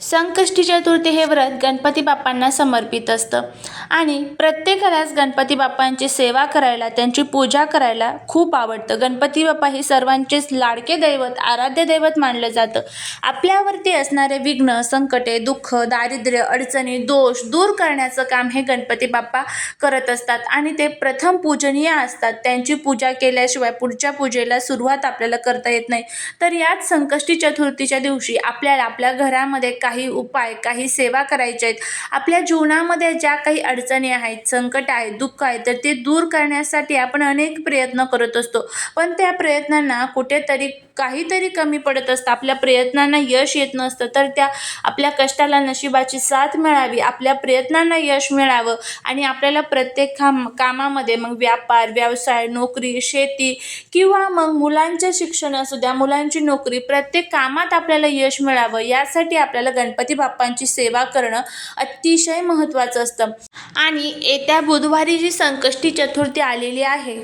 संकष्टी चतुर्थी हे व्रत गणपती बाप्पांना समर्पित असतं. आणि प्रत्येकालाच गणपती बाप्पांची सेवा करायला त्यांची पूजा करायला खूप आवडतं. गणपती बाप्पा हे सर्वांचेच लाडके दैवत आराध्य दैवत मानलं जातं. आपल्यावरती असणारे विघ्न संकटे दुःख दारिद्र्य अडचणी दोष दूर करण्याचं काम हे गणपती बाप्पा करत असतात. आणि ते प्रथम पूजनीय असतात. त्यांची पूजा केल्याशिवाय पुढच्या पूजेला सुरुवात आपल्याला करता येत नाही. तर याच संकष्टी चतुर्थीच्या दिवशी आपल्याला आपल्या घरामध्ये काही उपाय काही सेवा करायच्या आहेत. आपल्या जीवनामध्ये ज्या काही अडचणी आहेत संकट आहेत दुःख आहे तर ते दूर करण्यासाठी आपण अनेक प्रयत्न करत असतो. पण त्या प्रयत्नांना कुठेतरी काहीतरी कमी पडत असतं आपल्या प्रयत्नांना यश येत नसतं तर त्या आपल्या कष्टाला नशिबाची साथ मिळावी आपल्या प्रयत्नांना यश मिळावं आणि आपल्याला प्रत्येक काम कामामध्ये मग व्यापार व्यवसाय नोकरी शेती किंवा मग मुलांचे शिक्षण असू द्या मुलांची नोकरी प्रत्येक कामात आपल्याला यश मिळावं यासाठी आपल्याला गणपती बाप्पांची सेवा करणं अतिशय महत्त्वाचं असतं. आणि येत्या बुधवारी जी संकष्टी चतुर्थी आलेली आहे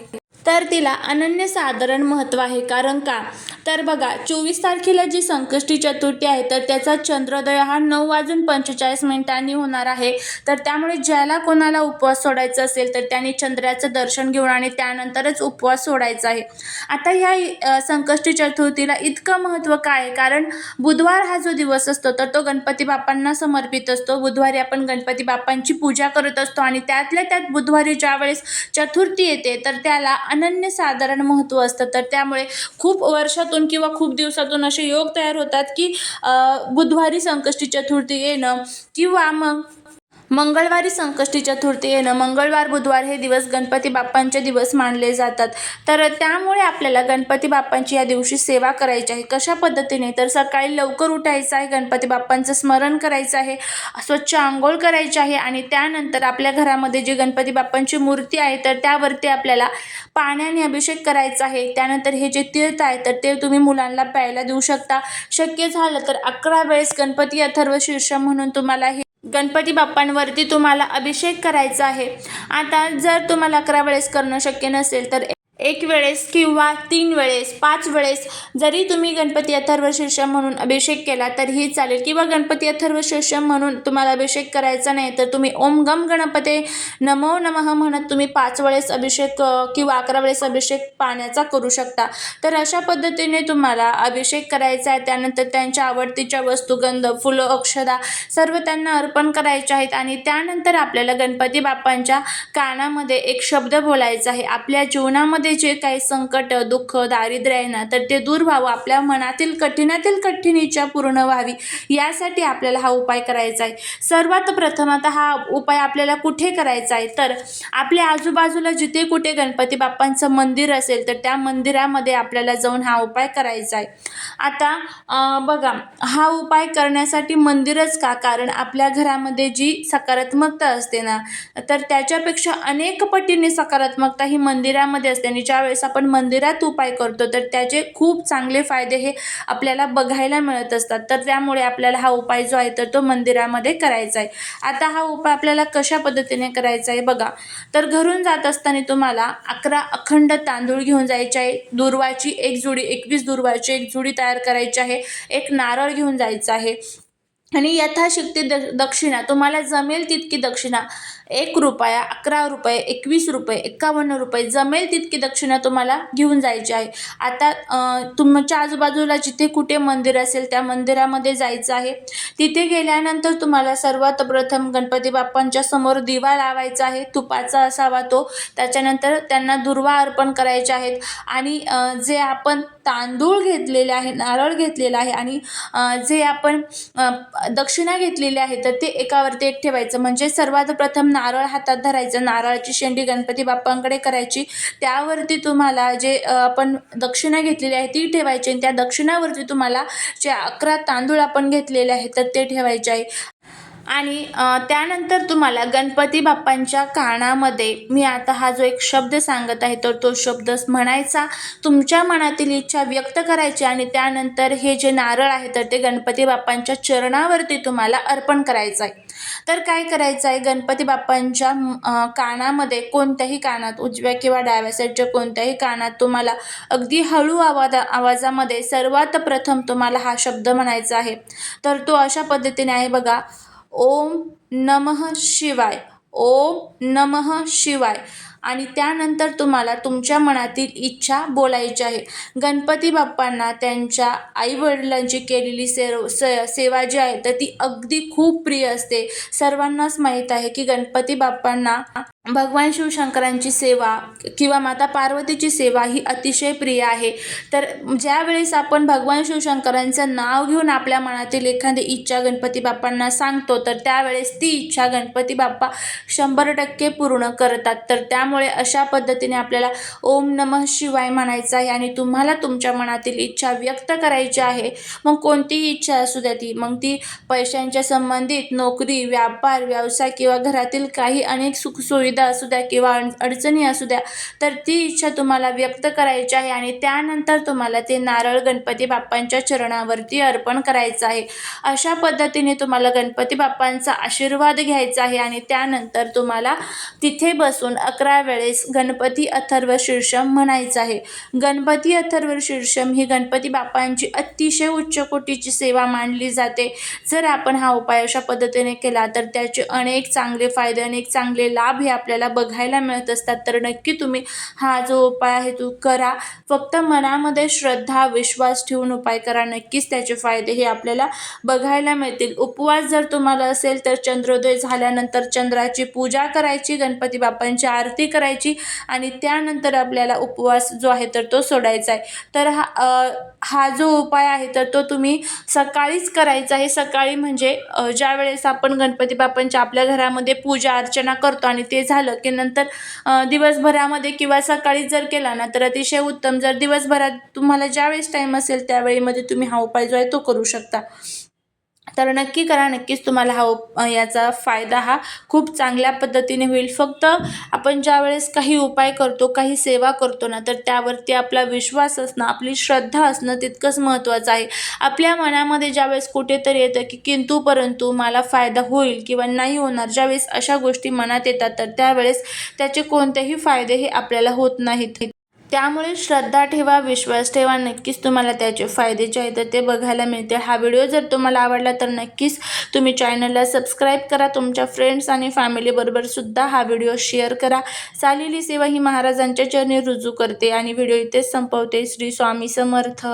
तर तिला अनन्यसाधारण महत्त्व आहे. कारण का? तर बघा चोवीस तारखेला जी संकष्टी चतुर्थी आहे तर त्याचा चंद्रोदय हा नऊ वाजून पंचेचाळीस मिनिटांनी होणार आहे. तर त्यामुळे ज्याला कोणाला उपवास सोडायचा असेल तर त्यांनी चंद्राचं दर्शन घेऊन आणि त्यानंतरच उपवास सोडायचा आहे. आता ह्या संकष्टी चतुर्थीला इतकं महत्त्व काय आहे? कारण बुधवार हा जो दिवस असतो तर तो गणपती बाप्पांना समर्पित असतो. बुधवारी आपण गणपती बाप्पांची पूजा करत असतो आणि त्यातल्या त्यात बुधवारी ज्यावेळेस चतुर्थी येते तर त्याला अनन्यसाधारण महत्त्व असतं. तर त्यामुळे खूप वर्षातून किंवा खूप दिवसातून असे योग तयार होतात की बुधवारी संकष्टी चतुर्थी येणं किंवा मग मंगळवारी संकष्टी चतुर्थी येणं मंगळवार बुधवार हे दिवस गणपती बाप्पांचे दिवस मानले जातात. तर त्यामुळे आपल्याला गणपती बाप्पांची या दिवशी सेवा करायची आहे. कशा पद्धतीने? तर सकाळी लवकर उठायचं आहे गणपती बाप्पांचं स्मरण करायचं आहे स्वच्छ आंघोळ करायची आहे आणि त्यानंतर आपल्या घरामध्ये जी गणपती बाप्पांची मूर्ती आहे तर त्यावरती आपल्याला पाण्याने अभिषेक करायचा आहे. त्यानंतर हे जे तीर्थ आहे तर ते तुम्ही मुलांना प्यायला देऊ शकता. शक्य झालं तर अकरा वेळेस गणपती अथर्व शीर्ष म्हणून तुम्हाला हे गणपती बाप्पांवरती तुम्हाला अभिषेक करायचा आहे. आता जर तुम्हाला अकरा वेळेस करणं शक्य नसेल तर एक वेळेस किंवा तीन वेळेस पाच वेळेस जरी तुम्ही गणपती अथर्व म्हणून अभिषेक केला तरीही चालेल किंवा गणपती अथर्व म्हणून तुम्हाला अभिषेक करायचा नाही तर तुम्ही ओम गम गणपते नमो नमः म्हणत तुम्ही पाच वेळेस अभिषेक किंवा अकरा वेळेस अभिषेक पाण्याचा करू शकता. तर अशा पद्धतीने तुम्हाला अभिषेक करायचा आहे. त्यानंतर त्यांच्या आवडतीच्या वस्तू गंध फुलं अक्षदा सर्व त्यांना अर्पण करायचे आहेत आणि त्यानंतर आपल्याला गणपती बाप्पांच्या कानामध्ये एक शब्द बोलायचा आहे. आपल्या जीवनामध्ये जे काही संकट दुःख दारिद्र्य आहे ना तर ते दूर व्हावं. आपल्या मनातील कठीणातील कठीण इच्छा पूर्ण व्हावी. यासाठी आपल्याला हा उपाय करायचा आहे. सर्वात प्रथम आता हा उपाय आपल्याला कुठे करायचा आहे? तर आपल्या आजूबाजूला जिथे कुठे गणपती बाप्पांचं मंदिर असेल तर त्या मंदिरामध्ये आपल्याला जाऊन हा उपाय करायचा आहे. आता बघा हा उपाय करण्यासाठी मंदिरच का? कारण आपल्या घरामध्ये जी सकारात्मकता असते ना तर त्याच्यापेक्षा अनेक पटीने सकारात्मकता ही मंदिरामध्ये असते. आणि ज्यावेळेस आपण मंदिरात उपाय करतो तर त्याचे खूप चांगले फायदे हे आपल्याला बघायला मिळत असतात. तर त्यामुळे आपल्याला हा उपाय जो आहे तर तो मंदिरामध्ये करायचा आहे. आता हा उपाय आपल्याला कशा पद्धतीने करायचा आहे बघा. तर घरून जात असताना तुम्हाला अकरा अखंड तांदूळ घेऊन जायचे आहे. दुर्वाची एक जुडी एकवीस दुर्वाची एक जुडी तयार करायची आहे. एक नारळ घेऊन जायचं आहे. आणि यथाशक्ती द दक्षिणा तुम्हाला जमेल तितकी दक्षिणा. एक रुपया अकरा रुपये एकवीस रुपये एकावन्न रुपये जमेल तितकी दक्षिणा तुम्हाला घेऊन जायची आहे. आता तुमच्या आजूबाजूला जिथे कुठे मंदिर असेल त्या मंदिरामध्ये जायचं आहे. तिथे गेल्यानंतर तुम्हाला सर्वात प्रथम गणपती बाप्पांच्या समोर दिवा लावायचा आहे. तुपाचा असावा तो. त्याच्यानंतर त्यांना दुर्वा अर्पण करायचे आहेत. आणि जे आपण तांदूळ घेतलेले आहे नारळ घेतलेला आहे आणि जे आपण दक्षिणा घेतलेली आहे तर ते एकावरती एक ठेवायचं. म्हणजे सर्वात प्रथम नारळ हातात धरायचं. नारळाची शेंडी गणपती बाप्पांकडे करायची. त्यावरती तुम्हाला जे आपण दक्षिणा घेतलेली आहे ती ठेवायची आणि त्या दक्षिणावरती तुम्हाला जे अकरा तांदूळ आपण घेतलेले आहेत तर ते ठेवायचे आहे. आणि त्यानंतर तुम्हाला गणपती बाप्पांच्या कानामध्ये मी आता हा जो एक शब्द सांगत आहे तर तो शब्द म्हणायचा. तुमच्या मनातील इच्छा व्यक्त करायची आणि त्यानंतर हे जे नारळ आहे तर ते गणपती बाप्पांच्या चरणावरती तुम्हाला अर्पण करायचं आहे तर काय करायचं आहे गणपती बाप्पांच्या कानामध्ये कोणत्याही कानात उजव्या किंवा डाव्या साईडच्या कोणत्याही कानात तुम्हाला अगदी हळू आवाजा आवाजामध्ये सर्वात प्रथम तुम्हाला हा शब्द म्हणायचा आहे. तर तो अशा पद्धतीने आहे बघा. ओम नमः शिवाय. ओम नमः शिवाय. आणि त्यानंतर तुम्हाला तुमच्या मनातील इच्छा बोलायची आहे. गणपती बाप्पांना त्यांच्या आईवडिलांची केलेली सेव स सेवा जी आहे तर ती अगदी खूप प्रिय असते. सर्वांनाच माहीत आहे की गणपती बाप्पांना भगवान शिवशंकरांची सेवा किंवा माता पार्वतीची सेवा ही अतिशय प्रिय आहे. तर ज्यावेळेस आपण भगवान शिवशंकरांचं नाव घेऊन आपल्या मनातील एखादी इच्छा गणपती बाप्पांना सांगतो तर त्यावेळेस ती इच्छा गणपती बाप्पा शंभर टक्के पूर्ण करतात. तर त्यामुळे अशा पद्धतीने आपल्याला ओम नमः शिवाय म्हणायचं आहे आणि तुम्हाला तुमच्या मनातील इच्छा व्यक्त करायची आहे. मग कोणतीही इच्छा असू द्या ती. मग ती पैशांच्या संबंधित नोकरी व्यापार व्यवसाय किंवा घरातील काही अनेक सुखसुविधा असू द्या किंवा अड अडचणी असू द्या तर ती इच्छा तुम्हाला व्यक्त करायची आहे आणि त्यानंतर तुम्हाला ते नारळ गणपती बाप्पांच्या चरणावरती अर्पण करायचं आहे. अशा पद्धतीने तुम्हाला गणपती बाप्पांचा आशीर्वाद घ्यायचा आहे आणि त्यानंतर तुम्हाला तिथे बसून अकरा वेळेस गणपती अथर्व शीर्षम म्हणायचं आहे. गणपती अथर्व शीर्षम ही गणपती बाप्पांची अतिशय उच्च कोटीची सेवा मानली जाते. जर आपण हा उपाय अशा पद्धतीने केला तर त्याचे अनेक चांगले फायदे अनेक चांगले लाभ हे आपल्याला बघायला मिळत असतात तर नक्की तुम्ही हा जो उपाय आहे तो करा. फक्त मनामध्ये श्रद्धा विश्वास ठेवून उपाय करा. नक्कीच त्याचे फायदे हे आपल्याला बघायला मिळतील. उपवास जर तुम्हाला असेल तर चंद्रोदय झाल्यानंतर चंद्राची पूजा करायची गणपती बाप्पांची आरती करायची आणि त्यानंतर आपल्याला उपवास जो आहे तर तो सोडायचा आहे. तर हा हा जो उपाय आहे तर तो तुम्ही सकाळीच करायचा आहे. सकाळी म्हणजे ज्या ज्यावेळेस आपण गणपती बाप्पांच्या आपल्या घरामध्ये पूजा अर्चना करतो आणि ते झालं की नंतर दिवसभरामध्ये किंवा सकाळी जर केला ना तर अतिशय उत्तम. जर दिवसभरात तुम्हाला ज्यावेळेस टाईम असेल त्यावेळीमध्ये तुम्ही हा उपाय जो आहे तो करू शकता. तर नक्की करा नक्कीच तुम्हाला हा उप याचा फायदा हा खूप चांगल्या पद्धतीने होईल. फक्त आपण ज्यावेळेस काही उपाय करतो काही सेवा करतो ना तर त्यावरती आपला विश्वास असणं आपली श्रद्धा असणं तितकंच महत्त्वाचं आहे. आपल्या मनामध्ये ज्यावेळेस कुठेतरी येतं की किंतु परंतु मला फायदा होईल किंवा नाही होणार. ज्यावेळेस अशा गोष्टी मनात येतात तर त्यावेळेस त्याचे कोणतेही फायदे हे आपल्याला होत नाहीत. त्यामुळे श्रद्धा ठेवा विश्वास ठेवा. नक्कीच तुम्हाला त्याचे फायदे जे आहेत तर ते बघायला मिळते हा व्हिडिओ जर तुम्हाला आवडला तर नक्कीच तुम्ही चॅनलला सबस्क्राईब करा. तुमच्या फ्रेंड्स आणि फॅमिलीबरोबर सुद्धा हा व्हिडिओ शेअर करा. चालेली सेवा ही महाराजांच्या चरणी रुजू करते आणि व्हिडिओ इथेच संपवते. श्री स्वामी समर्थ.